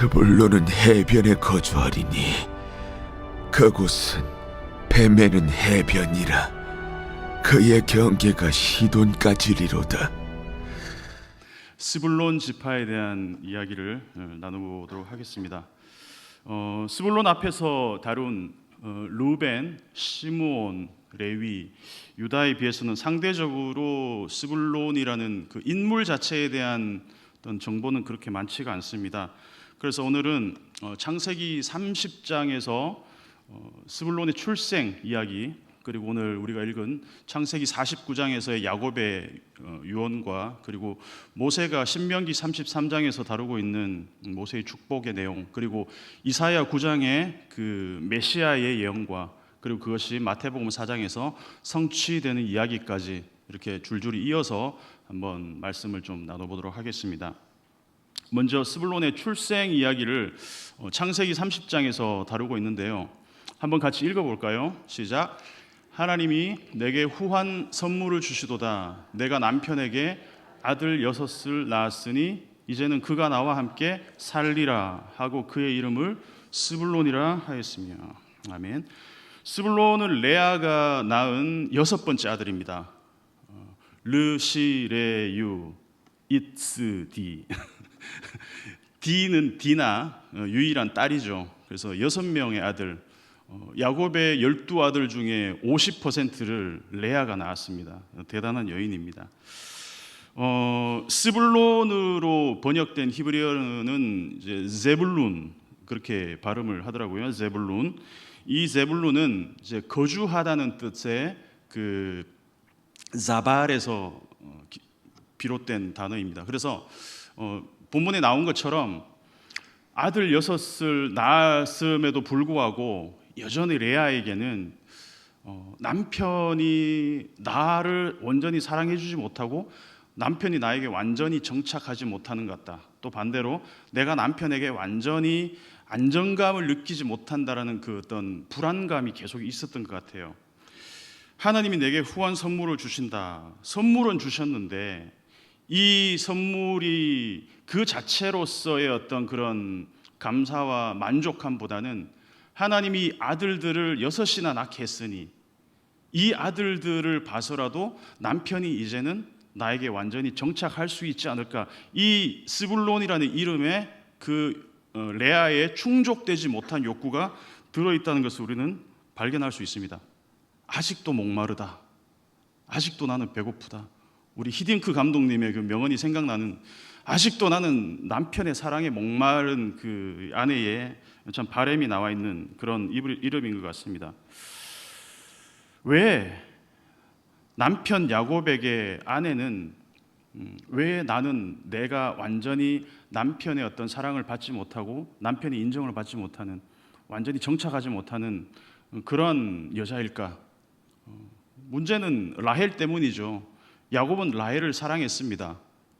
스불론은 해변에 거주하리니 그곳은 뱀에는 해변이라 그의 경계가 시돈까지리로다. 스불론 지파에 대한 이야기를 어, 나누도록 하겠습니다. 어, 스불론 앞에서 다룬 어, 루벤, 시므온, 레위, 유다에 비해서는 상대적으로 스불론이라는 그 인물 자체에 대한 어떤 정보는 그렇게 많지가 않습니다. 그래서 오늘은 어, 창세기 30장에서 어, 스불론의 출생 이야기 그리고 오늘 우리가 읽은 창세기 49장에서의 야곱의 어, 유언과 그리고 모세가 신명기 33장에서 다루고 있는 모세의 축복의 내용 그리고 이사야 9장의 그 메시아의 예언과 그리고 그것이 마태복음 4장에서 성취되는 이야기까지 이렇게 줄줄이 이어서 한번 말씀을 좀 나눠보도록 하겠습니다. 먼저 스불론의 출생 이야기를 어, 창세기 30장에서 다루고 있는데요. 한번 같이 읽어볼까요? 시작. 하나님이 내게 후한 선물을 주시도다. 내가 남편에게 아들 여섯을 낳았으니 이제는 그가 나와 함께 살리라 하고 그의 이름을 스불론이라 하였으며 아멘. 스불론은 레아가 낳은 여섯 번째 아들입니다. 어, 르시레유 이츠디 디는 디나 어, 유일한 딸이죠. 그래서 여섯 명의 아들 어, 야곱의 열두 아들 중에 50%를 레아가 낳았습니다. 대단한 여인입니다. 어, 스불론으로 번역된 히브리어는 이제 제불룬 그렇게 발음을 하더라고요. 제불룬. 이 제불룬은 이제 거주하다는 뜻의 그 자발에서 어, 기- 비롯된 단어입니다. 그래서 어, 본문에 나온 것처럼 아들 여섯을 낳았음에도 불구하고 여전히 레아에게는 어, 남편이 나를 온전히 사랑해주지 못하고 남편이 나에게 완전히 정착하지 못하는 것 같다. 또 반대로 내가 남편에게 완전히 안정감을 느끼지 못한다라는 그 어떤 불안감이 계속 있었던 것 같아요. 하나님이 내게 후한 선물을 주신다. 선물은 주셨는데 이 선물이 그 자체로서의 어떤 그런 감사와 만족함보다는 하나님이 아들들을 여섯이나 낳게 했으니 이 아들들을 봐서라도 남편이 이제는 나에게 완전히 정착할 수 있지 않을까. 이 스불론이라는 이름에 그 어, 레아의 충족되지 못한 욕구가 들어 있다는 것을 우리는 발견할 수 있습니다. 아직도 목마르다. 아직도 나는 배고프다. 우리 히딩크 감독님의 그 명언이 생각나는 아직도 나는 남편의 사랑에 목마른 그 아내의 참 바램이 나와 있는 그런 이름- 이름인 것 같습니다. 왜 남편 야곱에게 아내는 음, 왜 나는 내가 완전히 남편의 어떤 사랑을 받지 못하고 남편의 인정을 받지 못하는 완전히 정착하지 못하는 그런 여자일까? 어, 문제는 라헬 때문이죠. 야곱은 라헬을 사랑했습니다.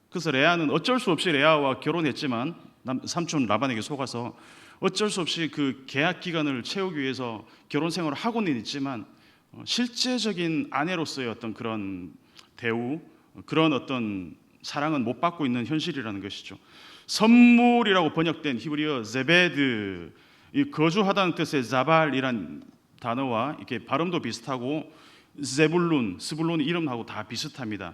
그래서 레아는 어쩔 수 없이 레아와 결혼했지만 남- 삼촌 라반에게 속아서 어쩔 수 없이 그 계약 기간을 채우기 위해서 결혼 생활을 하고는 있지만 어, 실제적인 아내로서의 어떤 그런 대우, 어, 그런 어떤 사랑은 못 받고 있는 현실이라는 것이죠. 선물이라고 번역된 히브리어 제베드, 이 거주하다는 뜻의 자발이란 단어와 이렇게 발음도 비슷하고 제불룬, 스불론 이름하고 다 비슷합니다.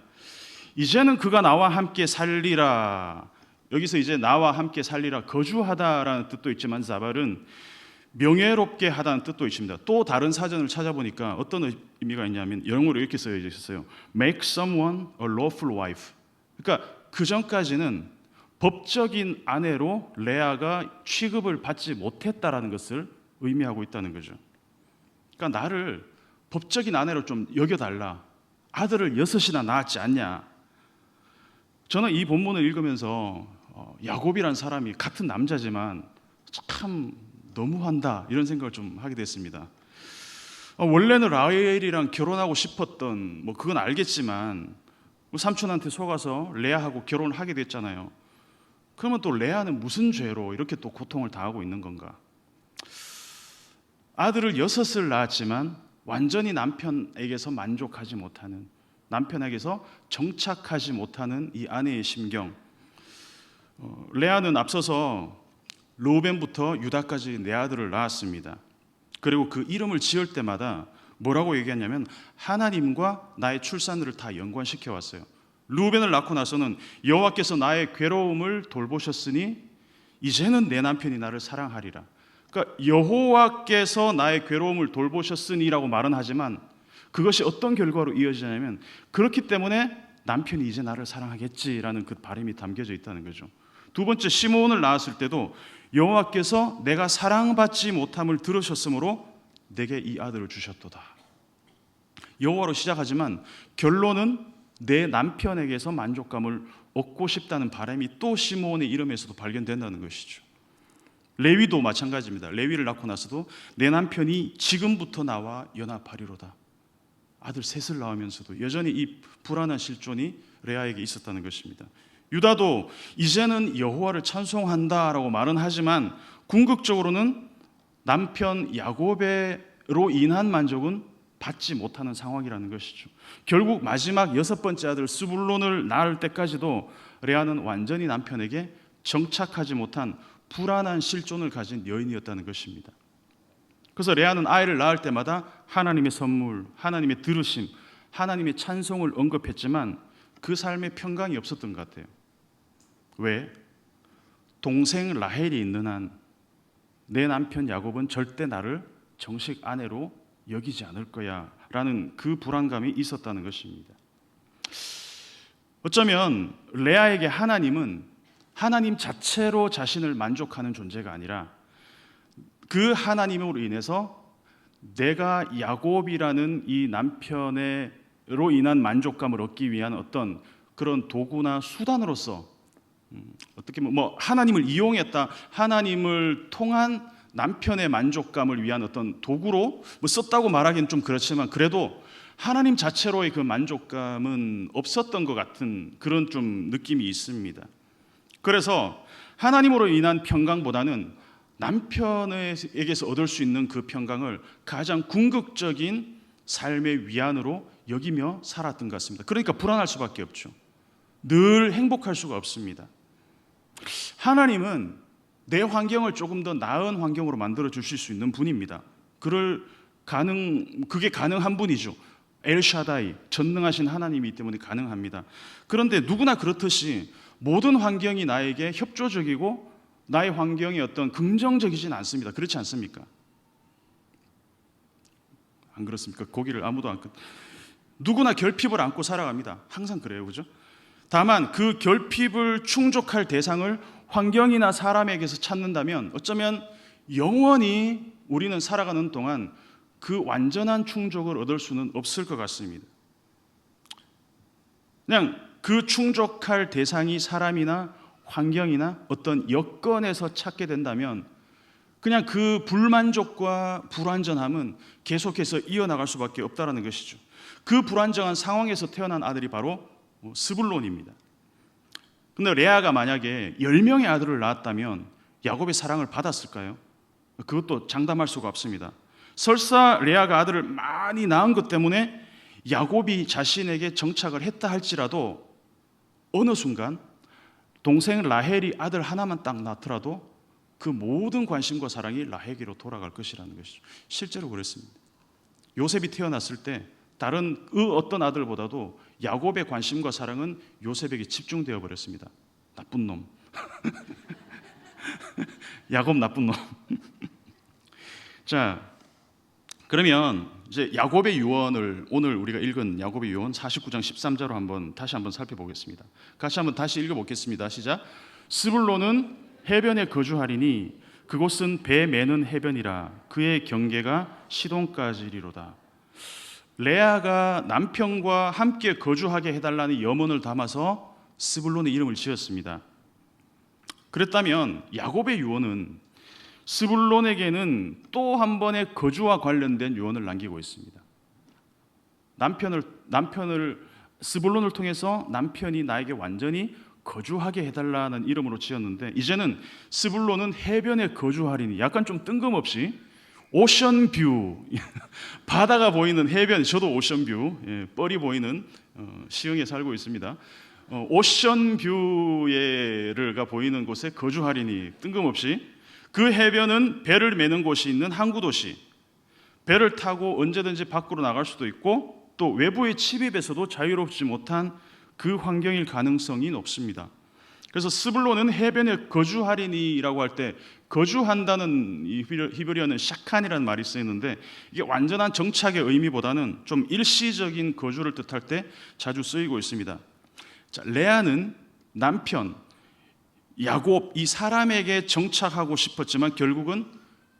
이제는 그가 나와 함께 살리라. 여기서 이제 나와 함께 살리라 거주하다라는 뜻도 있지만 자발은 명예롭게 하다는 뜻도 있습니다. 또 다른 사전을 찾아보니까 어떤 의미가 있냐면 영어로 이렇게 쓰여 있어요. Make someone a lawful wife. 그러니까 그 전까지는 법적인 아내로 레아가 취급을 받지 못했다라는 것을 의미하고 있다는 거죠. 그러니까 나를 법적인 아내로 좀 여겨달라. 아들을 여섯이나 낳았지 않냐. 저는 이 본문을 읽으면서 어, 야곱이란 사람이 같은 남자지만 참 너무한다 이런 생각을 좀 하게 됐습니다. 어, 원래는 라헬이랑 결혼하고 싶었던 뭐 그건 알겠지만 뭐 삼촌한테 속아서 레아하고 결혼을 하게 됐잖아요. 그러면 또 레아는 무슨 죄로 이렇게 또 고통을 당하고 있는 건가? 아들을 여섯을 낳았지만 완전히 남편에게서 만족하지 못하는 남편에게서 정착하지 못하는 이 아내의 심경. 어, 레아는 앞서서 로벤부터 유다까지 네 아들을 낳았습니다. 그리고 그 이름을 지을 때마다 뭐라고 얘기했냐면 하나님과 나의 출산을 다 연관시켜 왔어요. 루벤을 낳고 나서는 여호와께서 나의 괴로움을 돌보셨으니 이제는 내 남편이 나를 사랑하리라. 그러니까 여호와께서 나의 괴로움을 돌보셨으니라고 말은 하지만 그것이 어떤 결과로 이어지냐면 그렇기 때문에 남편이 이제 나를 사랑하겠지라는 그 바람이 담겨져 있다는 거죠. 두 번째 시므온을 낳았을 때도 여호와께서 내가 사랑받지 못함을 들으셨으므로 내게 이 아들을 주셨도다. 여호와로 시작하지만 결론은 내 남편에게서 만족감을 얻고 싶다는 바람이 또 시므온의 이름에서도 발견된다는 것이죠. 레위도 마찬가지입니다. 레위를 낳고 나서도 내 남편이 지금부터 나와 연합하리로다. 아들 셋을 낳으면서도 여전히 이 불안한 실존이 레아에게 있었다는 것입니다. 유다도 이제는 여호와를 찬송한다라고 말은 하지만 궁극적으로는 남편 야곱으로 인한 만족은 받지 못하는 상황이라는 것이죠. 결국 마지막 여섯 번째 아들 스불론을 낳을 때까지도 레아는 완전히 남편에게 정착하지 못한 불안한 실존을 가진 여인이었다는 것입니다. 그래서 레아는 아이를 낳을 때마다 하나님의 선물, 하나님의 들으심, 하나님의 찬송을 언급했지만 그 삶에 평강이 없었던 것 같아요. 왜? 동생 라헬이 있는 한 내 남편 야곱은 절대 나를 정식 아내로 여기지 않을 거야 라는 그 불안감이 있었다는 것입니다. 어쩌면 레아에게 하나님은 하나님 자체로 자신을 만족하는 존재가 아니라 그 하나님으로 인해서 내가 야곱이라는 이 남편으로 인한 만족감을 얻기 위한 어떤 그런 도구나 수단으로서 음, 어떻게 보면 뭐 하나님을 이용했다, 하나님을 통한 남편의 만족감을 위한 어떤 도구로 뭐 썼다고 말하기는 좀 그렇지만 그래도 하나님 자체로의 그 만족감은 없었던 것 같은 그런 좀 느낌이 있습니다. 그래서 하나님으로 인한 평강보다는 남편에게서 얻을 수 있는 그 평강을 가장 궁극적인 삶의 위안으로 여기며 살았던 것 같습니다. 그러니까 불안할 수밖에 없죠. 늘 행복할 수가 없습니다. 하나님은 내 환경을 조금 더 나은 환경으로 만들어 주실 수 있는 분입니다. 그를 가능 그게 가능한 분이죠. 엘샤다이 전능하신 하나님이기 때문에 가능합니다. 그런데 누구나 그렇듯이 모든 환경이 나에게 협조적이고 나의 환경이 어떤 긍정적이진 않습니다. 그렇지 않습니까? 안 그렇습니까? 고기를 아무도 안 끊. 누구나 결핍을 안고 살아갑니다. 항상 그래요, 그죠? 다만 그 결핍을 충족할 대상을 환경이나 사람에게서 찾는다면 어쩌면 영원히 우리는 살아가는 동안 그 완전한 충족을 얻을 수는 없을 것 같습니다. 그냥 그 충족할 대상이 사람이나 환경이나 어떤 여건에서 찾게 된다면 그냥 그 불만족과 불완전함은 계속해서 이어나갈 수밖에 없다라는 것이죠. 그 불안정한 상황에서 태어난 아들이 바로 스불론입니다. 근데 레아가 만약에 10명의 아들을 낳았다면 야곱의 사랑을 받았을까요? 그것도 장담할 수가 없습니다. 설사 레아가 아들을 많이 낳은 것 때문에 야곱이 자신에게 정착을 했다 할지라도 어느 순간 동생 라헬이 아들 하나만 딱 낳더라도 그 모든 관심과 사랑이 라헬에게로 돌아갈 것이라는 것이죠. 실제로 그랬습니다. 요셉이 태어났을 때 다른 그 어떤 아들보다도 야곱의 관심과 사랑은 요셉에게 집중되어 버렸습니다. 나쁜 놈. 야곱 나쁜 놈. 자, 그러면 이제 야곱의 유언을 오늘 우리가 읽은 야곱의 유언 49장 13절로 한번 다시 한번 살펴보겠습니다. 같이 한번 다시 읽어 보겠습니다. 시작. 스불론은 해변에 거주하리니 그곳은 배 매는 해변이라 그의 경계가 시돈까지리로다. 레아가 남편과 함께 거주하게 해달라는 염원을 담아서 스불론의 이름을 지었습니다. 그랬다면 야곱의 유언은 스불론에게는 또 한 번의 거주와 관련된 유언을 남기고 있습니다. 남편을 남편을 스불론을 통해서 남편이 나에게 완전히 거주하게 해달라는 이름으로 지었는데 이제는 스불론은 해변에 거주하리니 약간 좀 뜬금없이 오션 뷰 바다가 보이는 해변 저도 오션 뷰 예, 뻘이 보이는 어, 시흥에 살고 있습니다. 어, 오션 뷰가 보이는 곳에 거주하리니 뜬금없이 그 해변은 배를 매는 곳이 있는 항구 도시. 배를 타고 언제든지 밖으로 나갈 수도 있고 또 외부의 침입에서도 자유롭지 못한 그 환경일 가능성이 높습니다. 그래서 스불론은 해변에 거주하리니라고 할 때 거주한다는 히브리어는 샤칸이라는 말이 쓰이는데 이게 완전한 정착의 의미보다는 좀 일시적인 거주를 뜻할 때 자주 쓰이고 있습니다. 자, 레아는 남편 야곱 이 사람에게 정착하고 싶었지만 결국은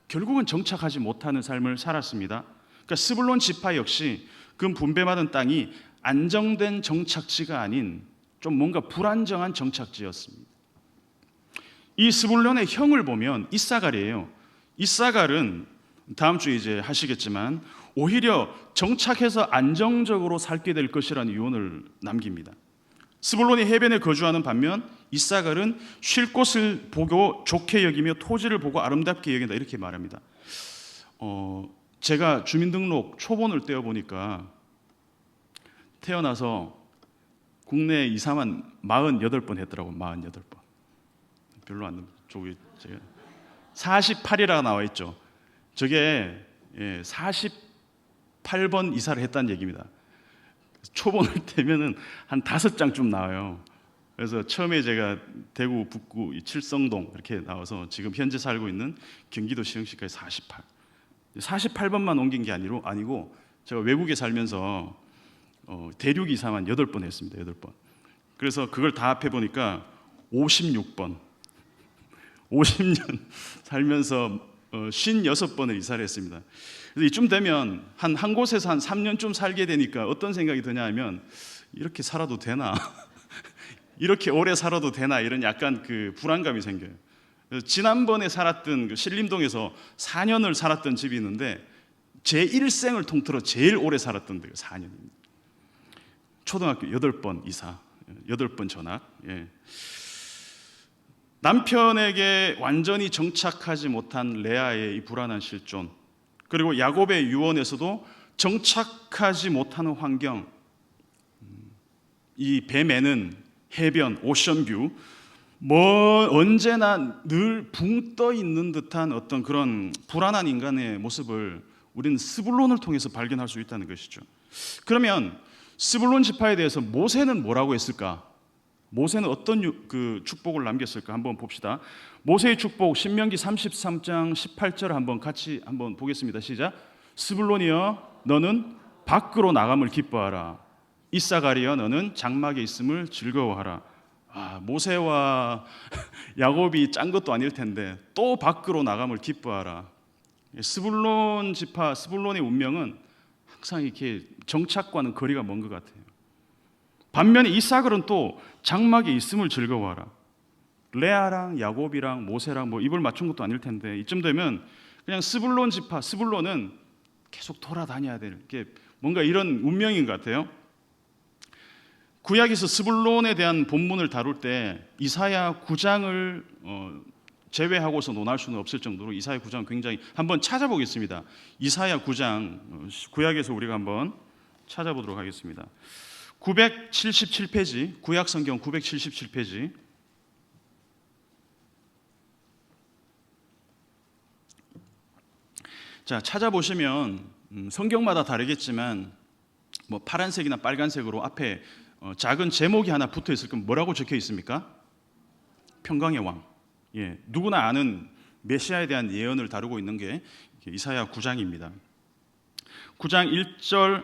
결국은 정착하지 못하는 삶을 살았습니다. 그러니까 스불론 지파 역시 그 분배받은 땅이 안정된 정착지가 아닌 좀 뭔가 불안정한 정착지였습니다. 이 스불론의 형을 보면 이사갈이에요. 이사갈은 다음 주에 이제 하시겠지만 오히려 정착해서 안정적으로 살게 될 것이라는 유언을 남깁니다. 스불론이 해변에 거주하는 반면 이사갈은 쉴 곳을 보고 좋게 여기며 토지를 보고 아름답게 여긴다 이렇게 말합니다. 어, 제가 주민등록 초본을 떼어 보니까 태어나서 국내 이사만 48번 했더라고 48번. 별로 안. 저기 제가 48이라 나와 있죠. 저게 예, 48번 이사를 했다는 얘기입니다. 초본을 떼면은 한 다섯 장쯤 나와요. 그래서 처음에 제가 대구 북구 이 칠성동 이렇게 나와서 지금 현재 살고 있는 경기도 시흥시까지 48. 48번만 옮긴 게 아니로 아니고 제가 외국에 살면서 어, 대륙 이사만 8번 했습니다. 8번. 그래서 그걸 다 합해 보니까 56번. 50년 살면서 어, 56번을 이사를 했습니다. 이쯤 되면 한 한 곳에서 한 3년쯤 살게 되니까 어떤 생각이 드냐 하면 이렇게 살아도 되나? 이렇게 오래 살아도 되나? 이런 약간 그 불안감이 생겨요. 지난번에 살았던 그 신림동에서 4년을 살았던 집이 있는데 제 일생을 통틀어 제일 오래 살았던 데가 4년입니다. 초등학교 8번 이사, 8번 전학. 예. 남편에게 완전히 정착하지 못한 레아의 이 불안한 실존, 그리고 야곱의 유언에서도 정착하지 못하는 환경, 음, 이 뱀에는 해변, 오션뷰, 뭐 언제나 늘 붕 떠 있는 듯한 어떤 그런 불안한 인간의 모습을 우리는 스불론을 통해서 발견할 수 있다는 것이죠. 그러면 스불론 지파에 대해서 모세는 뭐라고 했을까? 모세는 어떤 유- 그 축복을 남겼을까 한번 봅시다. 모세의 축복 신명기 33장 18절 한번 같이 한번 보겠습니다. 시작. 스불론이여 너는 밖으로 나감을 기뻐하라. 이사가리여 너는 장막에 있음을 즐거워하라. 아, 모세와 야곱이 짠 것도 아닐 텐데 또 밖으로 나감을 기뻐하라. 스불론 지파 스불론의 운명은 항상 이렇게 정착과는 거리가 먼 것 같아요. 반면에 이삭은 또 장막에 있음을 즐거워하라. 레아랑 야곱이랑 모세랑 뭐 입을 맞춘 것도 아닐 텐데 이쯤 되면 그냥 스불론 지파 스불론은 계속 돌아다녀야 될 게 뭔가 이런 운명인 것 같아요. 구약에서 스불론에 대한 본문을 다룰 때 이사야 9장을 어, 제외하고서 논할 수는 없을 정도로 이사야 9장 굉장히 한번 찾아보겠습니다. 이사야 9장 어, 구약에서 우리가 한번 찾아보도록 하겠습니다. 977페이지 구약 성경 977페이지 자 찾아보시면 음, 성경마다 다르겠지만 뭐 파란색이나 빨간색으로 앞에 어, 작은 제목이 하나 붙어 있을 건 뭐라고 적혀 있습니까? 평강의 왕. 예, 누구나 아는 메시아에 대한 예언을 다루고 있는 게 이사야 9장입니다. 9장 1절,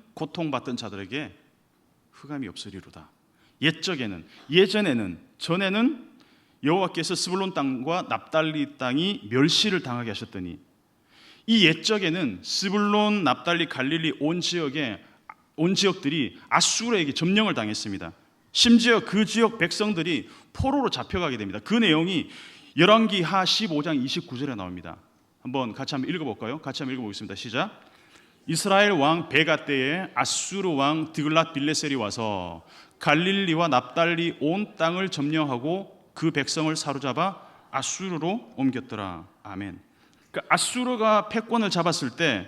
고통받던 자들에게 흑암이 없으리로다. 옛적에는 예전에는 전에는 여호와께서 스불론 땅과 납달리 땅이 멸시를 당하게 하셨더니 이 옛적에는 스불론, 납달리, 갈릴리 온 지역에 온 지역들이 아수르에게 점령을 당했습니다. 심지어 그 지역 백성들이 포로로 잡혀가게 됩니다. 그 내용이 열왕기 하 15장 29절에 나옵니다. 한번 같이 한번 읽어볼까요? 같이 한번 읽어보겠습니다. 시작. 이스라엘 왕 베가 때에 아수르 왕 드글랏 빌레셀이 와서 갈릴리와 납달리 온 땅을 점령하고 그 백성을 사로잡아 아수르로 옮겼더라. 아멘. 그 아수르가 패권을 잡았을 때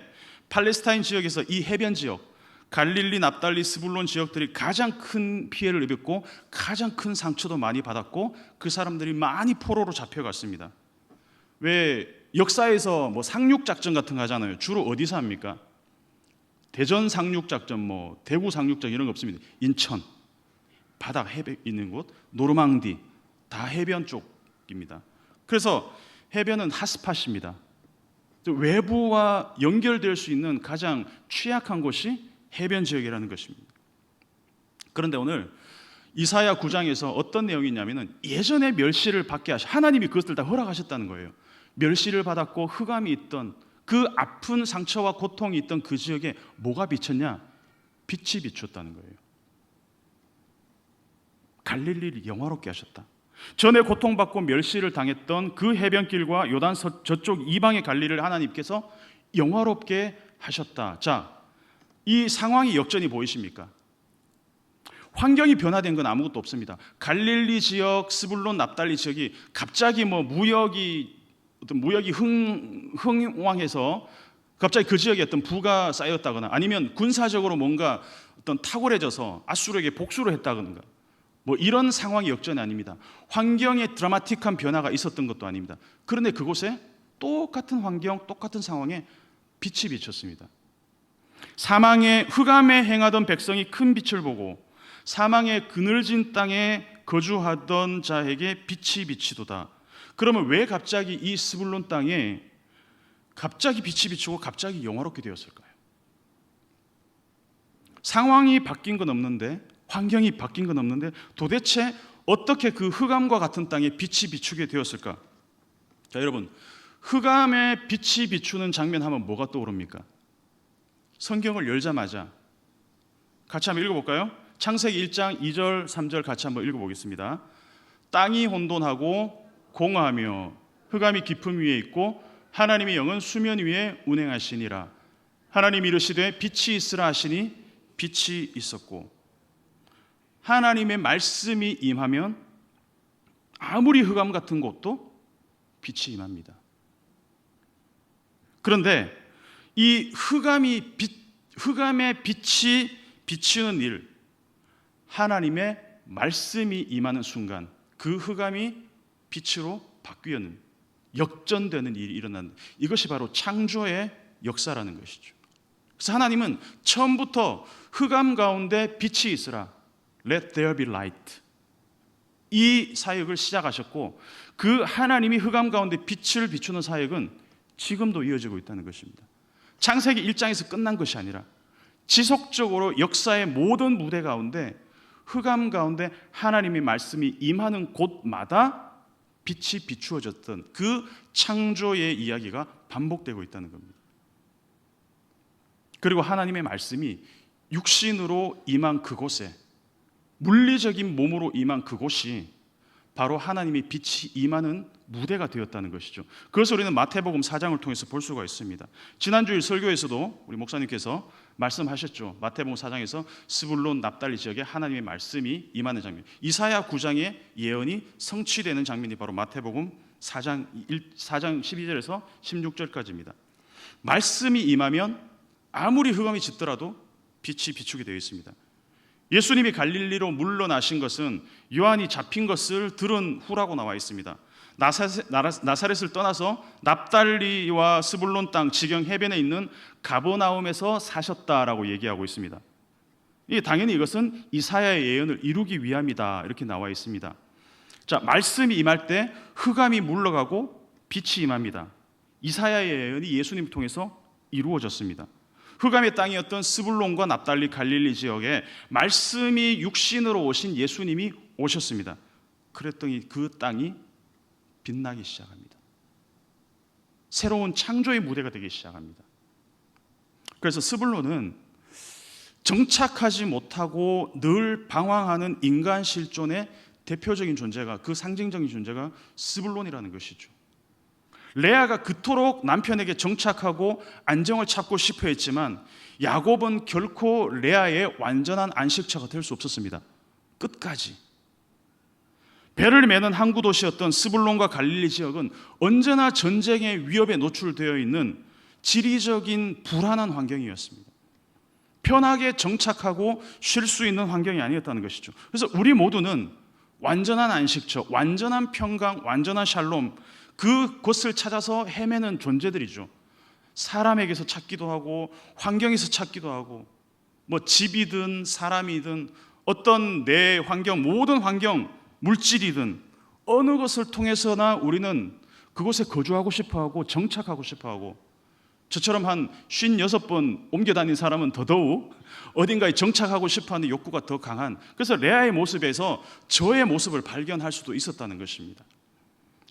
팔레스타인 지역에서 이 해변 지역 갈릴리, 납달리, 스불론 지역들이 가장 큰 피해를 입었고 가장 큰 상처도 많이 받았고 그 사람들이 많이 포로로 잡혀갔습니다. 왜 역사에서 뭐 상륙 작전 같은 거 하잖아요. 주로 어디서 합니까? 대전 상륙 작전, 뭐 대구 상륙 작전 이런 거 없습니다. 인천, 바닥 해변 있는 곳, 노르망디 다 해변 쪽입니다. 그래서 해변은 핫스팟입니다. 외부와 연결될 수 있는 가장 취약한 곳이 해변 지역이라는 것입니다. 그런데 오늘 이사야 9장에서 어떤 내용이 있냐면은 예전에 멸시를 받게 하시 하나님이 그것들 다 허락하셨다는 거예요. 멸시를 받았고 흑암이 있던 그 아픈 상처와 고통이 있던 그 지역에 뭐가 비쳤냐? 빛이 비쳤다는 거예요. 갈릴리를 영화롭게 하셨다. 전에 고통받고 멸시를 당했던 그 해변길과 요단 서, 저쪽 이방의 갈릴리를 하나님께서 영화롭게 하셨다. 자, 이 상황이 역전이 보이십니까? 환경이 변화된 건 아무것도 없습니다. 갈릴리 지역, 스불론, 납달리 지역이 갑자기 뭐 무역이 어떤 무역이 흥, 흥왕해서 갑자기 그 지역에 어떤 부가 쌓였다거나 아니면 군사적으로 뭔가 어떤 탁월해져서 아수르에게 복수를 했다거나 뭐 이런 상황이 역전이 아닙니다. 환경에 드라마틱한 변화가 있었던 것도 아닙니다. 그런데 그곳에 똑같은 환경, 똑같은 상황에 빛이 비쳤습니다. 사망의 흑암에 행하던 백성이 큰 빛을 보고 사망의 그늘진 땅에 거주하던 자에게 빛이 비치도다. 그러면 왜 갑자기 이 스불론 땅에 갑자기 빛이 비치고 갑자기 영화롭게 되었을까요? 상황이 바뀐 건 없는데 환경이 바뀐 건 없는데 도대체 어떻게 그 흑암과 같은 땅에 빛이 비추게 되었을까? 자, 여러분. 흑암에 빛이 비추는 장면 하면 뭐가 떠오릅니까? 성경을 열자마자 같이 한번 읽어 볼까요? 창세기 1장 2절 3절 같이 한번 읽어 보겠습니다. 땅이 혼돈하고 공허하며 흑암이 깊음 위에 있고 하나님의 영은 수면 위에 운행하시니라. 하나님 이르시되 빛이 있으라 하시니 빛이 있었고 하나님의 말씀이 임하면 아무리 흑암 같은 곳도 빛이 임합니다. 그런데 이 흑암이 빛, 흑암의 빛이 비치는 일, 하나님의 말씀이 임하는 순간 그 흑암이 빛으로 바뀌는 역전되는 일이 일어난 이것이 바로 창조의 역사라는 것이죠. 그래서 하나님은 처음부터 흑암 가운데 빛이 있으라. Let there be light. 이 사역을 시작하셨고 그 하나님이 흑암 가운데 빛을 비추는 사역은 지금도 이어지고 있다는 것입니다. 창세기 1장에서 끝난 것이 아니라 지속적으로 역사의 모든 무대 가운데 흑암 가운데 하나님의 말씀이 임하는 곳마다 빛이 비추어졌던 그 창조의 이야기가 반복되고 있다는 겁니다. 그리고 하나님의 말씀이 육신으로 임한 그곳에 물리적인 몸으로 임한 그곳이 바로 하나님의 빛이 임하는 무대가 되었다는 것이죠. 그것을 우리는 마태복음 4장을 통해서 볼 수가 있습니다. 지난주일 설교에서도 우리 목사님께서 말씀하셨죠. 마태복음 4장에서 스불론 납달리 지역에 하나님의 말씀이 임하는 장면. 이사야 9장의 예언이 성취되는 장면이 바로 마태복음 4장 1, 4장 12절에서 16절까지입니다. 말씀이 임하면 아무리 흑암이 짙더라도 빛이 비추게 되어 있습니다. 예수님이 갈릴리로 물러나신 것은 요한이 잡힌 것을 들은 후라고 나와 있습니다. 나사렛을 떠나서 납달리와 스불론 땅 지경 해변에 있는 가보나움에서 사셨다라고 얘기하고 있습니다. 이 당연히 이것은 이사야의 예언을 이루기 위함이다 이렇게 나와 있습니다. 자 말씀이 임할 때 흑암이 물러가고 빛이 임합니다. 이사야의 예언이 예수님 통해서 이루어졌습니다. 흑암의 땅이었던 스불론과 납달리 갈릴리 지역에 말씀이 육신으로 오신 예수님이 오셨습니다. 그랬더니 그 땅이 빛나기 시작합니다. 새로운 창조의 무대가 되기 시작합니다. 그래서 스불론은 정착하지 못하고 늘 방황하는 인간 실존의 대표적인 존재가 그 상징적인 존재가 스불론이라는 것이죠. 레아가 그토록 남편에게 정착하고 안정을 찾고 싶어 했지만 야곱은 결코 레아의 완전한 안식처가 될 수 없었습니다. 끝까지. 배를 매는 항구 도시였던 스불론과 갈릴리 지역은 언제나 전쟁의 위협에 노출되어 있는 지리적인 불안한 환경이었습니다. 편하게 정착하고 쉴 수 있는 환경이 아니었다는 것이죠. 그래서 우리 모두는 완전한 안식처, 완전한 평강, 완전한 샬롬 그곳을 찾아서 헤매는 존재들이죠. 사람에게서 찾기도 하고 환경에서 찾기도 하고 뭐 집이든 사람이든 어떤 내 환경 모든 환경 물질이든 어느 것을 통해서나 우리는 그곳에 거주하고 싶어 하고 정착하고 싶어 하고 저처럼 한 56번 옮겨 다닌 사람은 더더욱 어딘가에 정착하고 싶어 하는 욕구가 더 강한 그래서 레아의 모습에서 저의 모습을 발견할 수도 있었다는 것입니다.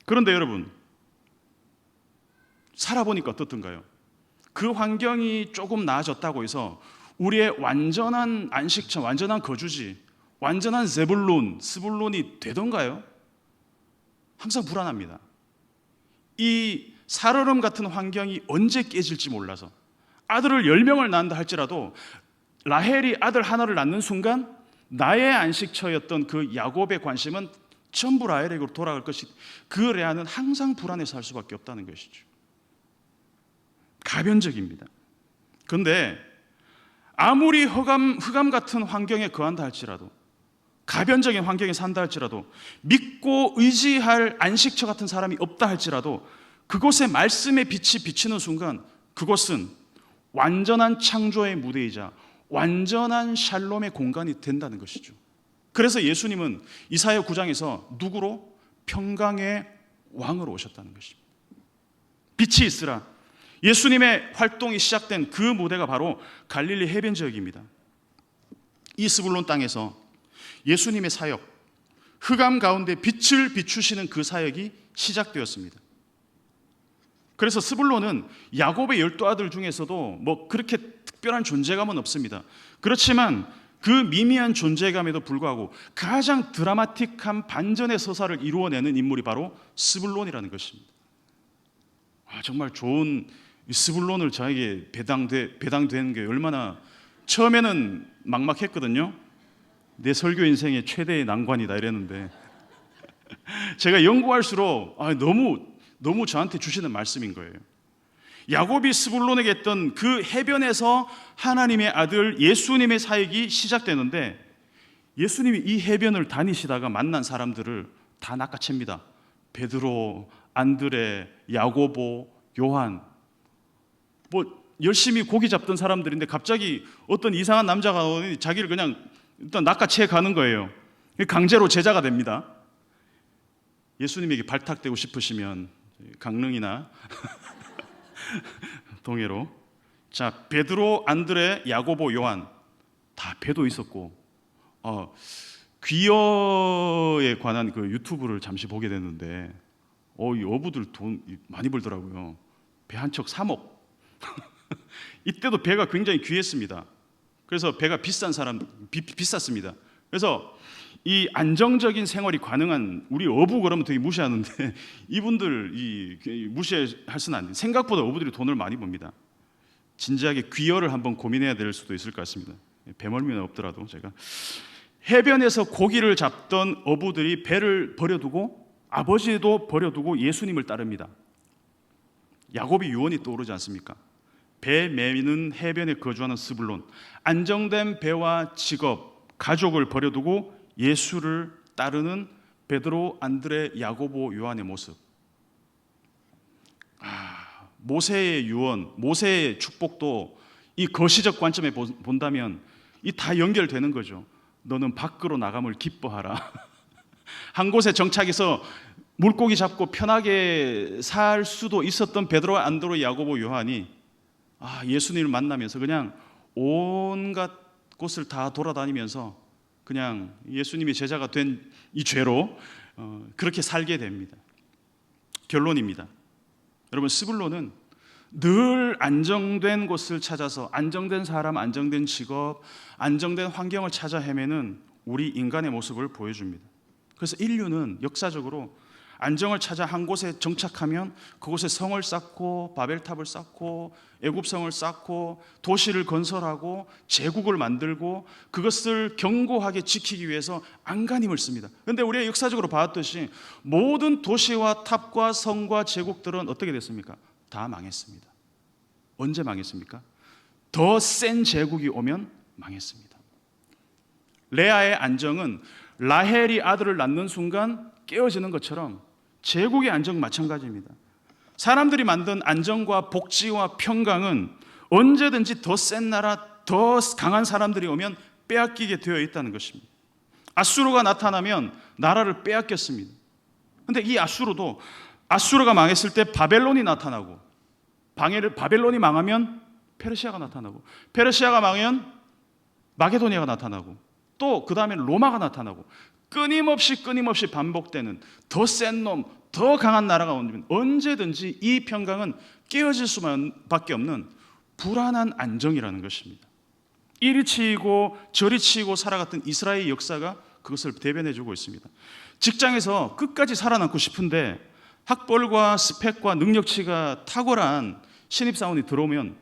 그런데 여러분 살아보니까 어떻던가요? 그 환경이 조금 나아졌다고 해서 우리의 완전한 안식처, 완전한 거주지, 완전한 제불론, 스불론이 되던가요? 항상 불안합니다. 이 살얼음 같은 환경이 언제 깨질지 몰라서 아들을 10명을 낳는다 할지라도 라헬이 아들 하나를 낳는 순간 나의 안식처였던 그 야곱의 관심은 전부 라헬에게로 돌아갈 것이 그 레아는 항상 불안해서 할 수밖에 없다는 것이죠. 가변적입니다. 그런데 아무리 흑암, 흑암 같은 환경에 거한다 할지라도 가변적인 환경에 산다 할지라도 믿고 의지할 안식처 같은 사람이 없다 할지라도 그곳에 말씀의 빛이 비치는 순간 그곳은 완전한 창조의 무대이자 완전한 샬롬의 공간이 된다는 것이죠. 그래서 예수님은 이사야 9장에서 누구로 평강의 왕으로 오셨다는 것입니다. 빛이 있으라. 예수님의 활동이 시작된 그 무대가 바로 갈릴리 해변 지역입니다. 이 스불론 땅에서 예수님의 사역, 흑암 가운데 빛을 비추시는 그 사역이 시작되었습니다. 그래서 스불론은 야곱의 열두 아들 중에서도 뭐 그렇게 특별한 존재감은 없습니다. 그렇지만 그 미미한 존재감에도 불구하고 가장 드라마틱한 반전의 서사를 이루어내는 인물이 바로 스불론이라는 것입니다. 아, 정말 좋은 이 스불론을 저에게 배당돼 배당되는 게 얼마나 처음에는 막막했거든요. 내 설교 인생의 최대의 난관이다 이랬는데 제가 연구할수록 아, 너무 너무 저한테 주시는 말씀인 거예요. 야곱이 스불론에게 했던 그 해변에서 하나님의 아들 예수님의 사역이 시작되는데 예수님이 이 해변을 다니시다가 만난 사람들을 다 낚아챕니다. 베드로, 안드레, 야고보, 요한. 뭐 열심히 고기 잡던 사람들인데 갑자기 어떤 이상한 남자가 자기를 그냥 일단 낚아채 가는 거예요. 강제로 제자가 됩니다. 예수님에게 발탁되고 싶으시면 강릉이나 동해로 자 베드로, 안드레, 야고보, 요한 다 배도 있었고 어, 귀여에 관한 그 유튜브를 잠시 보게 됐는데 어, 이 어부들 돈 많이 벌더라고요. 배 한 척 3억. 이때도 배가 굉장히 귀했습니다. 그래서 배가 비싼 사람 비, 비쌌습니다. 그래서 이 안정적인 생활이 가능한 우리 어부 그러면 되게 무시하는데 이분들 이 무시할 수는 안 돼. 생각보다 어부들이 돈을 많이 법니다. 진지하게 귀여를 한번 고민해야 될 수도 있을 것 같습니다. 배멀미는 없더라도 제가 해변에서 고기를 잡던 어부들이 배를 버려두고 아버지도 버려두고 예수님을 따릅니다. 야곱이 유언이 떠오르지 않습니까? 배 매는 해변에 거주하는 스불론 안정된 배와 직업 가족을 버려두고 예수를 따르는 베드로 안드레 야고보 요한의 모습. 아, 모세의 유언 모세의 축복도 이 거시적 관점에 보- 본다면 이 다 연결되는 거죠. 너는 밖으로 나감을 기뻐하라. 한 곳에 정착해서 물고기 잡고 편하게 살 수도 있었던 베드로 안드로 야고보 요한이 아, 예수님을 만나면서 그냥 온갖 곳을 다 돌아다니면서 그냥 예수님이 제자가 된 이 죄로 어, 그렇게 살게 됩니다. 결론입니다. 여러분 스불로는 늘 안정된 곳을 찾아서 안정된 사람, 안정된 직업, 안정된 환경을 찾아 헤매는 우리 인간의 모습을 보여줍니다. 그래서 인류는 역사적으로 안정을 찾아 한 곳에 정착하면 그곳에 성을 쌓고 바벨탑을 쌓고 애굽성을 쌓고 도시를 건설하고 제국을 만들고 그것을 견고하게 지키기 위해서 안간힘을 씁니다. 그런데 우리가 역사적으로 봤듯이 모든 도시와 탑과 성과 제국들은 어떻게 됐습니까? 다 망했습니다. 언제 망했습니까? 더 센 제국이 오면 망했습니다. 레아의 안정은 라헬이 아들을 낳는 순간 깨어지는 것처럼 제국의 안정 마찬가지입니다. 사람들이 만든 안정과 복지와 평강은 언제든지 더 센 나라, 더 강한 사람들이 오면 빼앗기게 되어 있다는 것입니다. 아수르가 나타나면 나라를 빼앗겼습니다. 근데 이 아수르도 아수르가 망했을 때 바벨론이 나타나고 방해를 바벨론이 망하면 페르시아가 나타나고 페르시아가 망하면 마게도니아가 나타나고 또 그 다음에 로마가 나타나고 끊임없이 끊임없이 반복되는 더 센 놈, 더 강한 나라가 오면 언제든지 이 평강은 깨어질 수밖에 없는 불안한 안정이라는 것입니다. 이리 치이고 저리 치이고 살아갔던 이스라엘 역사가 그것을 대변해주고 있습니다. 직장에서 끝까지 살아남고 싶은데 학벌과 스펙과 능력치가 탁월한 신입사원이 들어오면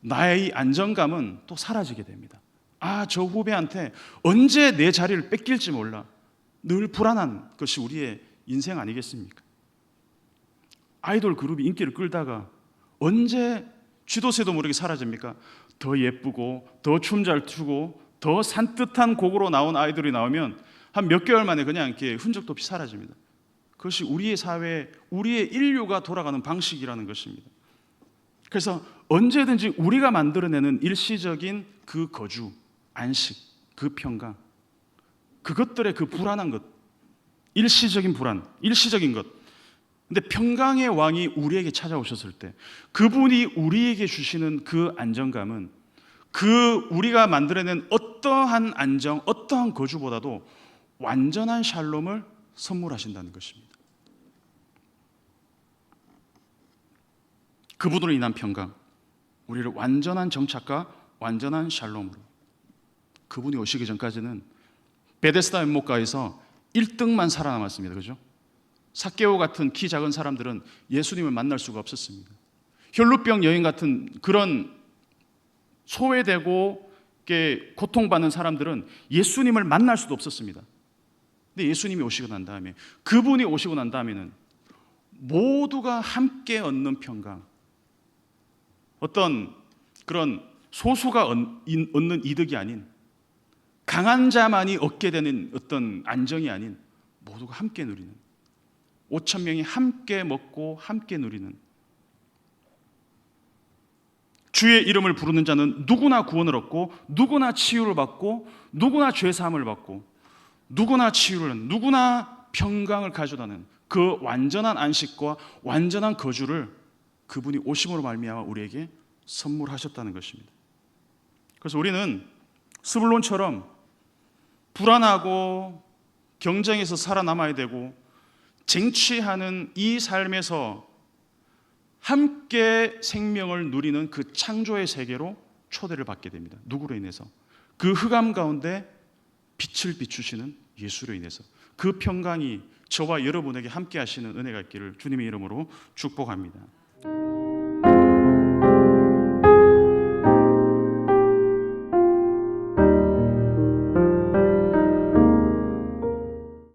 나의 이 안정감은 또 사라지게 됩니다. 아, 저 후배한테 언제 내 자리를 뺏길지 몰라. 늘 불안한 것이 우리의 인생 아니겠습니까? 아이돌 그룹이 인기를 끌다가 언제 쥐도새도 모르게 사라집니까? 더 예쁘고 더 춤 잘 추고 더 산뜻한 곡으로 나온 아이돌이 나오면 한 몇 개월 만에 그냥 이렇게 흔적도 없이 사라집니다. 그것이 우리의 사회, 우리의 인류가 돌아가는 방식이라는 것입니다. 그래서 언제든지 우리가 만들어내는 일시적인 그 거주, 안식, 그 평강, 그것들의 그 불안한 것, 일시적인 불안, 일시적인 것. 근데 평강의 왕이 우리에게 찾아오셨을 때 그분이 우리에게 주시는 그 안정감은 그 우리가 만들어낸 어떠한 안정, 어떠한 거주보다도 완전한 샬롬을 선물하신다는 것입니다. 그분으로 인한 평강, 우리를 완전한 정착과 완전한 샬롬으로 그분이 오시기 전까지는 베데스다 연못가에서 1등만 살아남았습니다. 그죠? 사케오 같은 키 작은 사람들은 예수님을 만날 수가 없었습니다. 혈루병 여인 같은 그런 소외되고 고통받는 사람들은 예수님을 만날 수도 없었습니다. 근데 예수님이 오시고 난 다음에 그분이 오시고 난 다음에는 모두가 함께 얻는 평강, 어떤 그런 소수가 얻는 이득이 아닌 강한 자만이 얻게 되는 어떤 안정이 아닌 모두가 함께 누리는 5천 명이 함께 먹고 함께 누리는 주의 이름을 부르는 자는 누구나 구원을 얻고 누구나 치유를 받고 누구나 죄 사함을 받고 누구나 치유를 누구나 평강을 가져다는 그 완전한 안식과 완전한 거주를 그분이 오심으로 말미암아 우리에게 선물하셨다는 것입니다. 그래서 우리는 스불론처럼 불안하고 경쟁에서 살아남아야 되고 쟁취하는 이 삶에서 함께 생명을 누리는 그 창조의 세계로 초대를 받게 됩니다. 누구로 인해서? 그 흑암 가운데 빛을 비추시는 예수로 인해서 그 평강이 저와 여러분에게 함께 하시는 은혜가 있기를 주님의 이름으로 축복합니다.